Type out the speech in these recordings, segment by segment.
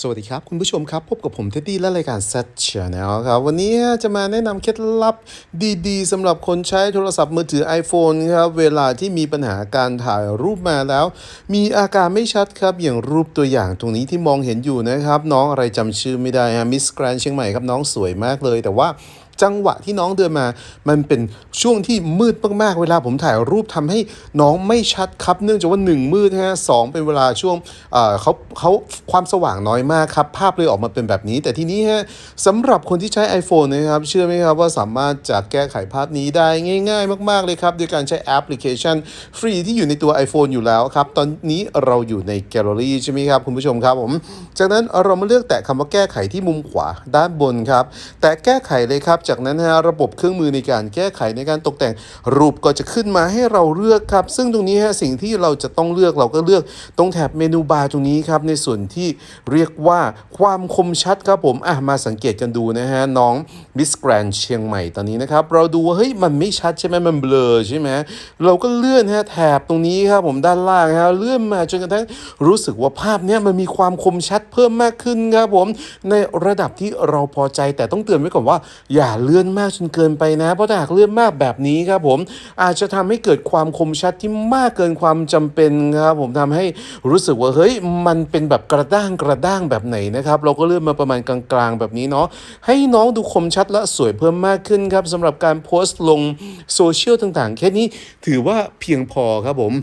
สวัสดีครับ คุณผู้ชมครับ พบกับผมเท็ดดี้และรายการ Set Channel ครับ วันนี้จะมาแนะนำเคล็ดลับดีๆสำหรับคนใช้โทรศัพท์มือถือ iPhone ครับ เวลาที่มีปัญหาการถ่ายรูปมาแล้ว มีอาการไม่ชัดครับ อย่างรูปตัวอย่างตรงนี้ที่มองเห็นอยู่นะครับ น้องอะไรจำชื่อไม่ได้ฮะมิสแกรนเชียงใหม่ครับ น้องสวยมากเลย แต่ว่าจังหวะที่น้องเดินมา มันเป็นช่วงที่มืดมากๆ เวลาผมถ่ายรูปทำให้น้องไม่ชัดครับ เนื่องจากว่า 1 มืดฮะสองเป็นเวลาช่วงเเขาเขาความสว่างน้อยมากครับ ภาพเลยออกมาเป็นแบบนี้ แต่ทีนี้ฮะสำหรับคนที่ใช้ iPhone นะครับ เชื่อไหมครับว่าสามารถจะแก้ไขภาพนี้ได้ง่าย ๆ มาก ๆ เลยครับ โดยการใช้แอปพลิเคชัน ฟรีที่อยู่ในตัว iPhone อยู่แล้วครับ ตอนนี้เราอยู่ในแกลเลอรี่ใช่ไหมครับ คุณผู้ชมครับผม จากนั้นเรามาเลือกแตะคำว่าแก้ไขที่มุมขวาด้านบนครับ แต่แก้ไขเลยครับจากนั้นฮะระบบเครื่องมือในการแก้ไขในการตกแต่งรูปก็จะขึ้นมาให้เราเลือกครับ ซึ่งตรงนี้ฮะสิ่งที่เราจะต้องเลือกเราก็เลือกตรงแถบเมนูบาร์ตรงนี้ครับในส่วนที่เรียกว่าความคมชัดครับผมอะมาสังเกตกันดูนะฮะน้องมิสแกรนเชียงใหม่ตอนนี้นะครับเราดูว่าเฮ้ยมันไม่ชัดใช่ไหมมันเบลอใช่ไหมเราก็เลื่อนฮะแถบตรงนี้ครับผมด้านล่างฮะเลื่อนมาจนกระทั่งรู้สึกว่าภาพเนี้ยมันมีความคมชัดเพิ่มมากขึ้นครับผมในระดับที่เราพอใจแต่ต้องเตือนไว้ก่อนว่า อย่าเลื่อนมากจนเกินไปนะ เพราะถ้าหากเลื่อนมากแบบนี้ครับผมอาจจะทำให้เกิดความคมชัดที่มากเกินความจำเป็นครับผมทำให้รู้สึกว่าเฮ้ยมันเป็นแบบกระด้างกระด้างแบบไหนนะครับเราก็เลื่อนมาประมาณกลางๆแบบนี้เนาะให้น้องดูคมชัดและสวยเพิ่มมากขึ้นครับสำหรับการโพสต์ลงโซเชียลต่างๆ แค่นี้ถือว่าเพียงพอครับผม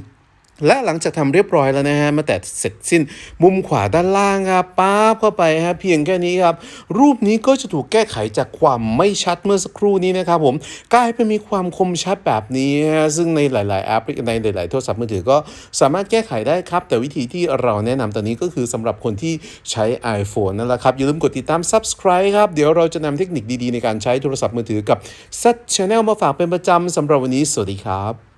และหลังจากทำเรียบร้อยแล้วนะฮะมาแต่เสร็จสิ้นมุมขวาด้านล่างครับป๊าบเข้าไปฮะเพียงแค่นี้ครับ รูปนี้ก็จะถูกแก้ไขจากความไม่ชัดเมื่อสักครู่นี้นะครับผมกลายเป็นมีความคมชัดแบบนี้ฮะซึ่งในหลาย ๆ แอปในหลาย ๆ โทรศัพท์มือถือก็สามารถแก้ไขได้ครับ แต่วิธีที่เราแนะนำตอนนี้ก็คือสำหรับคนที่ใช้ iPhone นั่นแหละครับ อย่าลืมกดติดตาม Subscribe ครับ เดี๋ยวเราจะนำเทคนิคดี ๆ ในการใช้โทรศัพท์มือถือกับ Set Channel มาฝากเป็นประจำสำหรับวันนี้ สวัสดีครับ